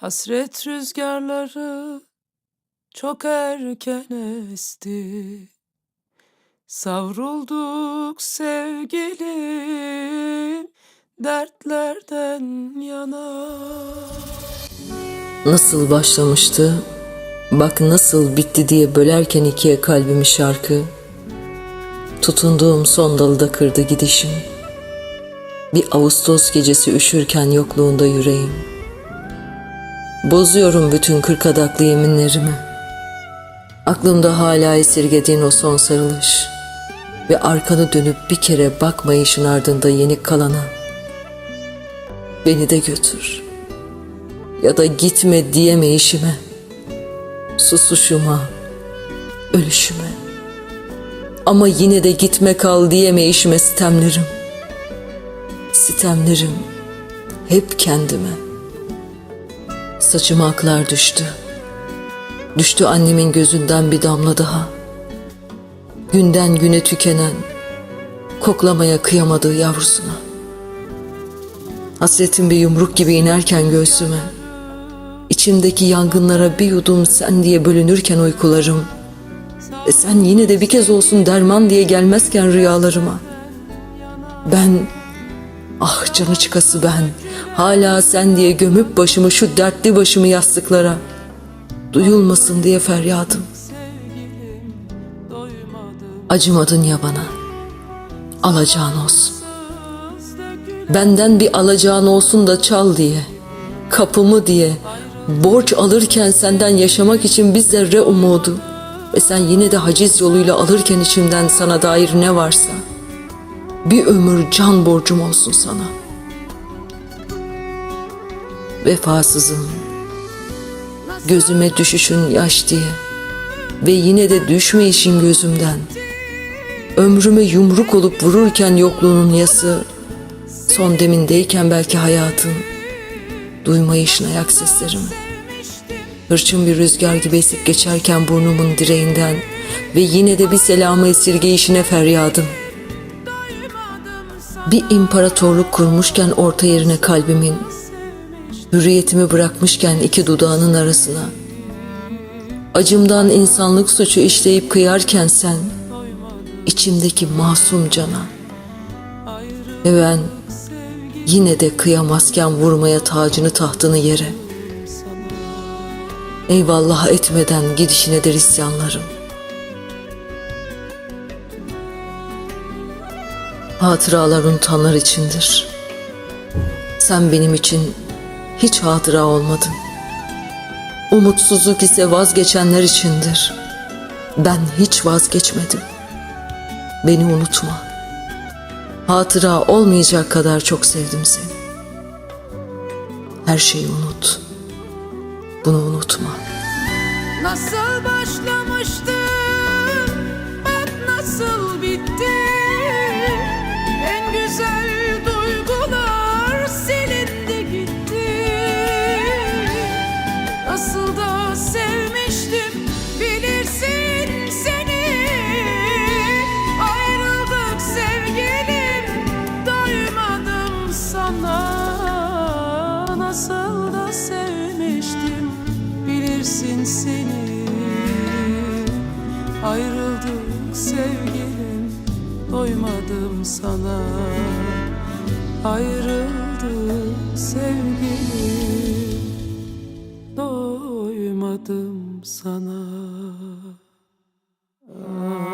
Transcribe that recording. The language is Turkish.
Hasret rüzgarları çok erken esti. Savrulduk sevgilim dertlerden yana. Nasıl başlamıştı, bak nasıl bitti diye bölerken ikiye kalbimi şarkı. Tutunduğum son dalı da kırdı gidişim. Bir Ağustos gecesi üşürken yokluğunda yüreğim. Bozuyorum bütün kırk adaklı yeminlerimi. Aklımda hala esirgediğin o son sarılış. Ve arkanı dönüp bir kere bakmayışın ardında yenik kalana. Beni de götür.'' ya da gitme diyemeyişime, susuşuma, ölüşüme. Ama yine de gitme kal diyemeyişime sitemlerim. Sitemlerim hep kendime. Saçıma aklar düştü. Düştü annemin gözünden bir damla daha. Günden güne tükenen, koklamaya kıyamadığı yavrusuna. Hasretin bir yumruk gibi inerken göğsüme, İçimdeki yangınlara bir yudum sen diye bölünürken uykularım ve sen yine de bir kez olsun derman diye gelmezken rüyalarıma. Ben, ah canı çıkası ben, hala sen diye gömüp başımı şu dertli başımı yastıklara, duyulmasın diye feryadım. Acımadın ya bana, alacağın olsun. Benden bir alacağın olsun da çal diye, kapımı diye, borç alırken senden yaşamak için bir zerre umudu. Ve sen yine de haciz yoluyla alırken içimden sana dair ne varsa bir ömür can borcum olsun sana. Vefasızım, gözüme düşüşün yaş diye ve yine de düşmeyişin gözümden. Ömrüme yumruk olup vururken yokluğunun yası, son demindeyken belki hayatın, duymayışın ayak seslerim. Hırçın bir rüzgar gibi esip geçerken burnumun direğinden ve yine de bir selamı esirgeyişine feryadım. Bir imparatorluk kurmuşken orta yerine kalbimin, hürriyetimi bırakmışken iki dudağının arasına, acımdan insanlık suçu işleyip kıyarken sen, içimdeki masum cana, ve ben yine de kıyamazken vurmaya tacını tahtını yere. Eyvallah etmeden gidişine der isyanlarım. Hatıralar unutanlar içindir. Sen benim için hiç hatıra olmadın. Umutsuzluk ise vazgeçenler içindir. Ben hiç vazgeçmedim. Beni unutma. Hatıra olmayacak kadar çok sevdim seni. Her şeyi unut. Bunu unutma. Nasıl başlamıştı bilirsin seni Ayrıldık sevgilim doymadım sana Ayrıldık sevgilim doymadım sana Ah.